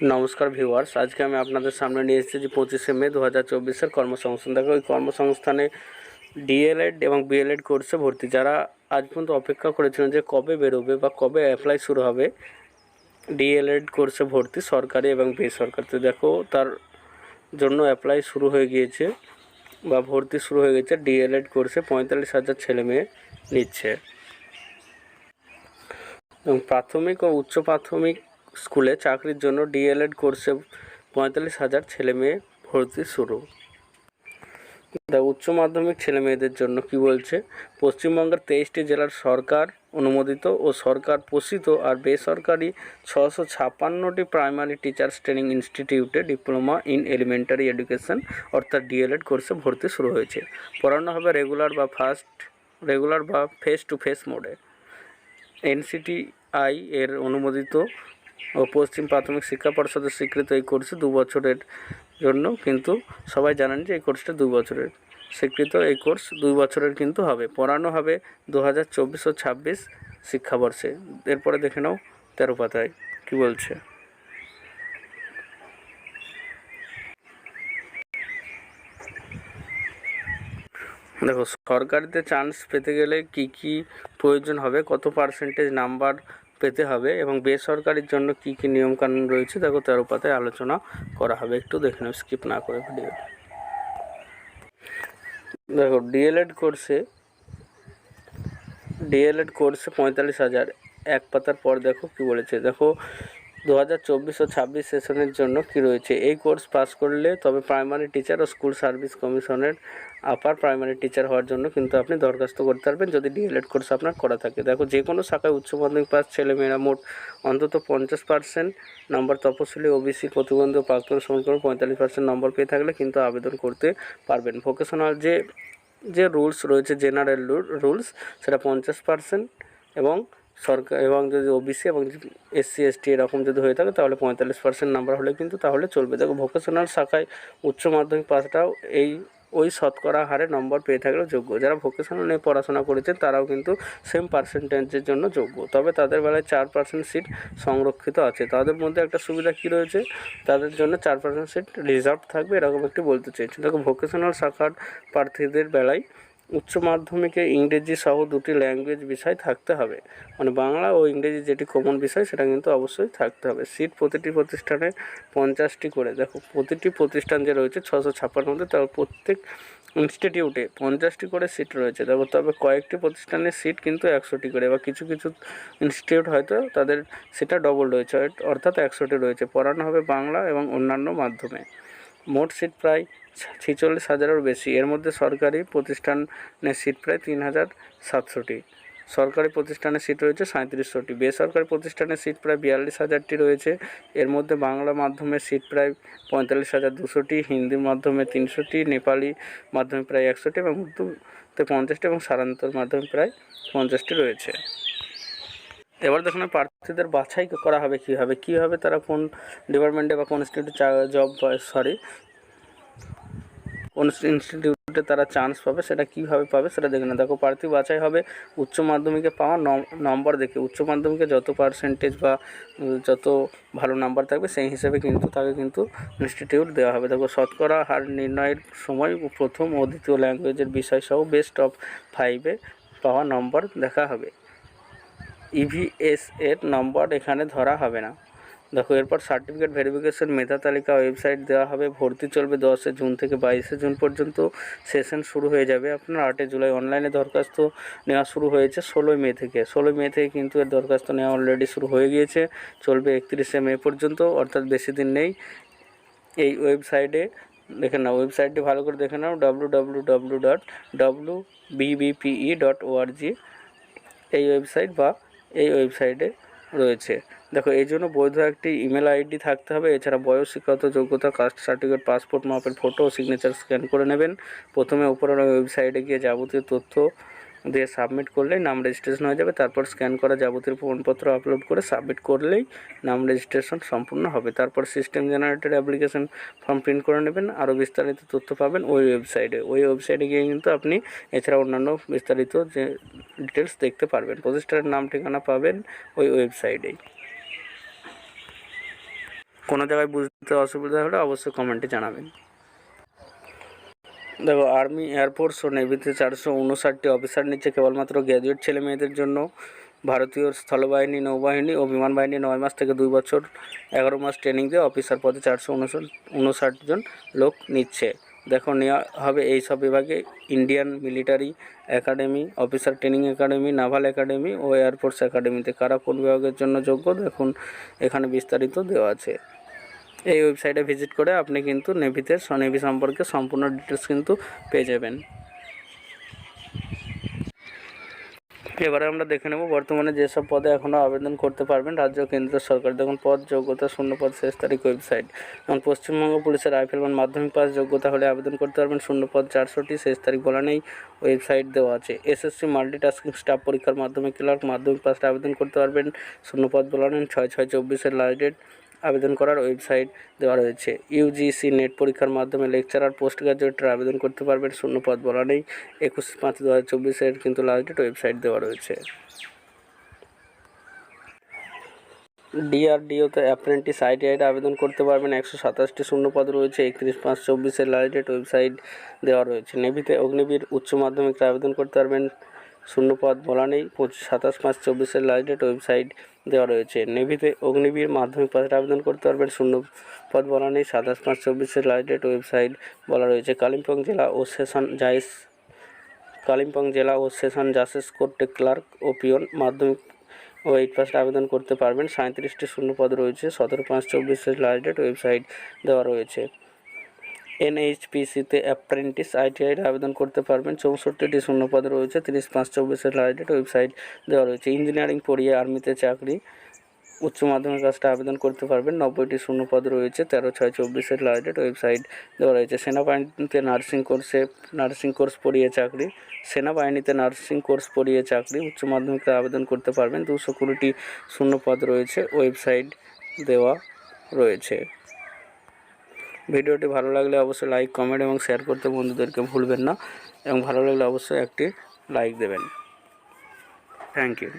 নমস্কার ভিউয়ার্স, আজকে আমি আপনাদের সামনে নিয়ে এসেছি যে পঁচিশে মে দু হাজার চব্বিশের কর্মসংস্থান দেখো ওই কর্মসংস্থানে ডিএলএড এবং বিএলএড কোর্সে ভর্তি। যারা আজ পর্যন্ত অপেক্ষা করেছিলেন যে কবে বেরোবে বা কবে অ্যাপ্লাই শুরু হবে, ডিএলএড কোর্সে ভর্তি সরকারি এবং বেসরকারি। তো দেখো, তার জন্য অ্যাপ্লাই শুরু হয়ে গিয়েছে বা ভর্তি শুরু হয়ে গেছে ডিএলএড কোর্সে, পঁয়তাল্লিশ হাজার ছেলে মেয়ে নিচ্ছে। এবং প্রাথমিক ও উচ্চ প্রাথমিক স্কুলে চাকরির জন্য ডিএলএড কোর্সে পঁয়তাল্লিশ হাজার ছেলে মেয়ে ভর্তি শুরু। তা উচ্চ মাধ্যমিক ছেলে মেয়েদের জন্য কি বলছে? পশ্চিমবঙ্গের তেইশটি জেলার সরকার অনুমোদিত ও সরকার পোষিত আর বেসরকারি ছশো ছাপ্পান্নটি প্রাইমারি টিচার্স ট্রেনিং ইনস্টিটিউটে ডিপ্লোমা ইন এলিমেন্টারি এডুকেশন অর্থাৎ ডিএলএড কোর্সে ভর্তি শুরু হয়েছে। পড়ানো হবে রেগুলার বা ফার্স্ট রেগুলার বা ফেস টু ফেস মোডে। এনসিটিআই এর অনুমোদিত ও পশ্চিম প্রাথমিক শিক্ষা পর্ষদের স্বীকৃত এই কোর্সে দু বছরের জন্য, কিন্তু সবাই জানেন যে এই কোর্সটা দু বছরের। স্বীকৃত এই কোর্স দুই বছরের কিন্তু হবে। পড়ানো হবে দু হাজার চব্বিশ ও ছাব্বিশ শিক্ষাবর্ষে। এরপরে দেখে নাও তেরো পাতায় কী বলছে। দেখো, সরকারিতে চান্স পেতে গেলে কি কি প্রয়োজন হবে, কত পার্সেন্টেজ নাম্বার পেতে হবে এবং বেসরকারির জন্য কি কি নিয়মকানুন রয়েছে দেখো, তার উপাতে আলোচনা করা হবে। একটু দেখে নেব স্কিপ না করে ভিডিও দেখো ডিএলএড কোর্সে ডিএলএড কোর্সে পঁয়তাল্লিশ হাজার। এক পাতার পর দেখো কি বলেছে। দেখো দু হাজার চব্বিশ ও ছাব্বিশ সেশনের জন্য কি রয়েছে? এই কোর্স পাস করলে তবে প্রাইমারি টিচার ও স্কুল সার্ভিস কমিশনের আপার প্রাইমারি টিচার হওয়ার জন্য কিন্তু আপনি দরখাস্ত করতে পারবেন যদি ডিএলএড কোর্স আপনার করা থাকে। দেখো, যে কোনো শাখায় উচ্চ মাধ্যমিক পাস, ছেলেমেয়েরা মোট অন্তত পঞ্চাশ পার্সেন্ট নম্বর তপশিলি ওবিসি প্রতিবন্ধী প্রাক্তন সমীকরণ পঁয়তাল্লিশ পার্সেন্ট নম্বর পেয়ে থাকলে কিন্তু আবেদন করতে পারবেন। ভোকেশনাল যে যে রুলস রয়েছে জেনারেল রুলস সেটা পঞ্চাশ পার্সেন্ট এবং সরকার এবং যদি ওবিসি এবং এসসি এসটি এরকম যদি হয়ে থাকে, তাহলে পঁয়তাল্লিশ পার্সেন্ট নাম্বার হলে কিন্তু তাহলে চলবে। দেখো ভোকেশনাল শাখায় উচ্চ মাধ্যমিক পাশটাও এই, ওই শতকরা হারে নম্বর পেয়ে থাকলেও যোগ্য। যারা ভোকেশনাল নিয়ে পড়াশোনা করেছে তারাও কিন্তু সেম পার্সেন্টেজের জন্য যোগ্য। তবে তাদের বেলায় চার পার্সেন্ট সিট সংরক্ষিত আছে। তাদের মধ্যে একটা সুবিধা কী রয়েছে? তাদের জন্য চার পার্সেন্ট সিট রিজার্ভ থাকবে, এরকম একটি বলতে চাইছি। দেখো ভোকেশনাল শাখার প্রার্থীদের বেলায় উচ্চ মাধ্যমিকে ইংরেজি সহ দুটি ল্যাঙ্গুয়েজ বিষয় থাকতে হবে। মানে বাংলা ও ইংরেজি যেটি কমন বিষয়, সেটা কিন্তু অবশ্যই থাকতে হবে। সিট প্রতিটি প্রতিষ্ঠানে পঞ্চাশটি করে। দেখো, প্রতিটি প্রতিষ্ঠান যে রয়েছে ছশো ছাপ্পান্ন মধ্যে তার প্রত্যেক ইনস্টিটিউটে পঞ্চাশটি করে সিট রয়েছে। দেখো, তবে কয়েকটি প্রতিষ্ঠানের সিট কিন্তু একশোটি করে, বা কিছু কিছু ইনস্টিটিউট হয়তো তাদের সেটা ডবল রয়েছে, অর্থাৎ একশোটি রয়েছে। পড়ানো হবে বাংলা এবং অন্যান্য মাধ্যমে। মোট সিট প্রায় ছেচল্লিশ হাজারেরও বেশি। এর মধ্যে সরকারি প্রতিষ্ঠানের সিট প্রায় তিন হাজার সাতশোটি। সরকারি প্রতিষ্ঠানের সিট রয়েছে সাঁত্রিশশোটি বেসরকারি প্রতিষ্ঠানের সিট প্রায় বিয়াল্লিশ হাজারটি রয়েছে। এর মধ্যে বাংলা মাধ্যমের সিট প্রায় পঁয়তাল্লিশ হাজার দুশোটি, হিন্দি মাধ্যমে তিনশোটি, নেপালি মাধ্যমে প্রায় একশোটি এবং উর্দুতে পঞ্চাশটি এবং সারান্তর মাধ্যমে প্রায় পঞ্চাশটি রয়েছে। এবার দেখুন প্রার্থীদের বাছাই করা হবে কীভাবে? কীভাবে তারা কোন ডিপার্টমেন্টে বা কোন ইনস্টিটিউটে জব সরি কোন ইনস্টিটিউটে তারা চান্স পাবে, সেটা কীভাবে পাবে সেটা দেখে না দেখো, প্রার্থী বাছাই হবে উচ্চ মাধ্যমিকে পাওয়া নম্বর দেখে। উচ্চ মাধ্যমিকে যত পার্সেন্টেজ বা, যত ভালো নাম্বার থাকবে, সেই হিসেবে কিন্তু তাকে কিন্তু ইনস্টিটিউট দেওয়া হবে। দেখো, শতকরা হার নির্ণয়ের সময় প্রথম ও দ্বিতীয় ল্যাঙ্গুয়েজের বিষয় সহ বেস্ট অফ ফাইভে পাওয়া নম্বর দেখা হবে। ইভিএস এর নম্বর এখানে ধরা হবে না। দেখো, এরপর সার্টিফিকেট ভেরিফিকেশন মেধা তালিকা ওয়েবসাইট দেওয়া হবে। ভর্তি চলবে দশে জুন থেকে বাইশে জুন পর্যন্ত। সেশন শুরু হয়ে যাবে আপনার আটে জুলাই। অনলাইনে দরখাস্ত নেওয়া শুরু হয়েছে ষোলোই মে থেকে। ষোলোই মে থেকে কিন্তু এর দরখাস্ত নেওয়া অলরেডি শুরু হয়ে গিয়েছে। চলবে একত্রিশে মে পর্যন্ত, অর্থাৎ বেশি দিন নেই। এই ওয়েবসাইটে দেখে নাও ওয়েবসাইটটি ভালো করে দেখে নাও W W W dot W BBPE dot ORG এই ওয়েবসাইট বা এই ওয়েবসাইটে রয়েছে। দেখো, এই জন্য বৈধ একটি ইমেল আইডি থাকতে হবে। এছাড়া বয়স, শিক্ষাগত যোগ্যতা কাস্ট সার্টিফিকেট পাসপোর্ট মাপের ফটো ও সিগনেচার স্ক্যান করে নেবেন। প্রথমে উপরের ওয়েবসাইটে গিয়ে যাবতীয় তথ্য দিয়ে সাবমিট করলেই নাম রেজিস্ট্রেশন হয়ে যাবে। তারপর স্ক্যান করা যাবতীয় প্রমাণপত্র আপলোড করে সাবমিট করলেই নাম রেজিস্ট্রেশন সম্পূর্ণ হবে। তারপর system generated application form print করে নেবেন। আরও বিস্তারিত তথ্য পাবেন ওই ওয়েবসাইটে ওই ওয়েবসাইটে গিয়ে কিন্তু আপনি এছাড়া অন্যান্য বিস্তারিত যে ডিটেলস দেখতে পারবেন। প্রতিষ্ঠানের নাম, ঠিকানা পাবেন ওই ওয়েবসাইটেই কোনো জায়গায় বুঝতে অসুবিধা হলে অবশ্যই কমেন্টে জানাবেন। দেখো আর্মি এয়ারফোর্স ও নেভিতে চারশো উনষাটটি অফিসার নিচ্ছে কেবলমাত্র গ্র্যাজুয়েট ছেলে মেয়েদের জন্য। ভারতীয় স্থলবাহিনী, নৌবাহিনী ও বিমান বাহিনী নয় মাস থেকে দুই বছর, এগারো মাস ট্রেনিং দিয়ে অফিসার পদে চারশো উনষাট জন লোক নিচ্ছে। দেখো, নেওয়া হবে এই সব বিভাগে Indian military academy officer training academy naval academy ও এয়ারফোর্স একাডেমিতে কারা কোন বিভাগের জন্য যোগ্য? দেখুন, এখানে বিস্তারিত দেওয়া আছে। এই ওয়েবসাইটে ভিজিট করে আপনি কিন্তু নেভিতে নেভি সম্পর্কে সম্পূর্ণ ডিটেলস কিন্তু পেয়ে যাবেন। এবারে আমরা দেখে নেব বর্তমানে যেসব পদে এখনও আবেদন করতে পারবেন রাজ্য কেন্দ্র সরকার। দেখুন, পদ, যোগ্যতা, শূন্য পদ, শেষ তারিখ ওয়েবসাইট এবং পশ্চিমবঙ্গ পুলিশের রাইফেলম্যান মাধ্যমিক পাস যোগ্যতা হলে আবেদন করতে পারবেন। শূন্য পদ, চারশোটি, শেষ তারিখ বলা নেই ওয়েবসাইট দেওয়া আছে। এসএসসি মাল্টিটাস্কিং স্টাফ পরীক্ষার মাধ্যমে ক্লার্ক মাধ্যমিক পাসটা আবেদন করতে পারবেন। শূন্য পদ বলা নেই, ছয় ছয়, চব্বিশের লাস্ট ডেট আবেদন করার ওয়েবসাইট দেওয়া রয়েছে। ইউজিসি নেট পরীক্ষার মাধ্যমে লেকচারার পোস্ট গ্রাজুয়েটের আবেদন করতে পারবেন, শূন্য পদ বলা নেই। একুশ পাঁচ দু হাজার চব্বিশের কিন্তু লাস্ট ডেট ওয়েবসাইট দেওয়া রয়েছে। ডিআরডিওতে অ্যাপ্রেন্টিস আইটিআইতে আবেদন করতে পারবেন, একশো সাতাশটি শূন্যপদ রয়েছে। একত্রিশ পাঁচ চব্বিশের লাস্ট ডেট ওয়েবসাইট দেওয়া রয়েছে। নেভিতে অগ্নিবীর উচ্চ মাধ্যমিক আবেদন করতে পারবেন। শূন্যপদ বলা নেই। পঁচিশ, সাতাশ পাঁচ চব্বিশের লাস্ট ডেট ওয়েবসাইট দেওয়া রয়েছে। নেভিতে অগ্নিবীর মাধ্যমিক পাশে আবেদন করতে পারবেন। শূন্য পদ বলা নেই। সাতাশ পাঁচ চব্বিশের লাস্ট ডেট ওয়েবসাইট বলা রয়েছে। কালিম্পং জেলা ও সেশন জাইস কালিম্পং জেলা ও সেশন জাসেস কোর্টে ক্লার্ক ও পিয়ন মাধ্যমিক ও এইট পাসে আবেদন করতে পারবেন। সাঁত্রিশটি শূন্যপদ রয়েছে। সতেরো পাঁচ চব্বিশের লাস্ট ডেট ওয়েবসাইট দেওয়া রয়েছে। এনএইচপিসিতে অ্যাপ্রেন্টিস আইটিআইয়ের আবেদন করতে পারবেন। চৌষট্টিটি শূন্যপদ রয়েছে, তিরিশ পাঁচ চব্বিশের ডেট ওয়েবসাইট দেওয়া রয়েছে। ইঞ্জিনিয়ারিং পড়িয়ে আর্মিতে চাকরি, উচ্চ মাধ্যমিক কাজটা আবেদন করতে পারবেন। নব্বইটি শূন্যপদ রয়েছে, তেরো ছয় চব্বিশের ডেট ওয়েবসাইট দেওয়া রয়েছে। সেনাবাহিনীতে নার্সিং কোর্সে, নার্সিং কোর্স পড়িয়ে চাকরি, সেনাবাহিনীতে নার্সিং কোর্স পড়িয়ে চাকরি, উচ্চ মাধ্যমিকে আবেদন করতে পারবেন। দুশো কুড়িটি শূন্যপদ রয়েছে, ওয়েবসাইট দেওয়া রয়েছে। ভিডিওটি ভালো লাগলে অবশ্যই লাইক কমেন্ট এবং শেয়ার করতে বন্ধুদেরকে ভুলবেন না। এবং ভালো লাগলে অবশ্যই একটি লাইক দেবেন। Thank you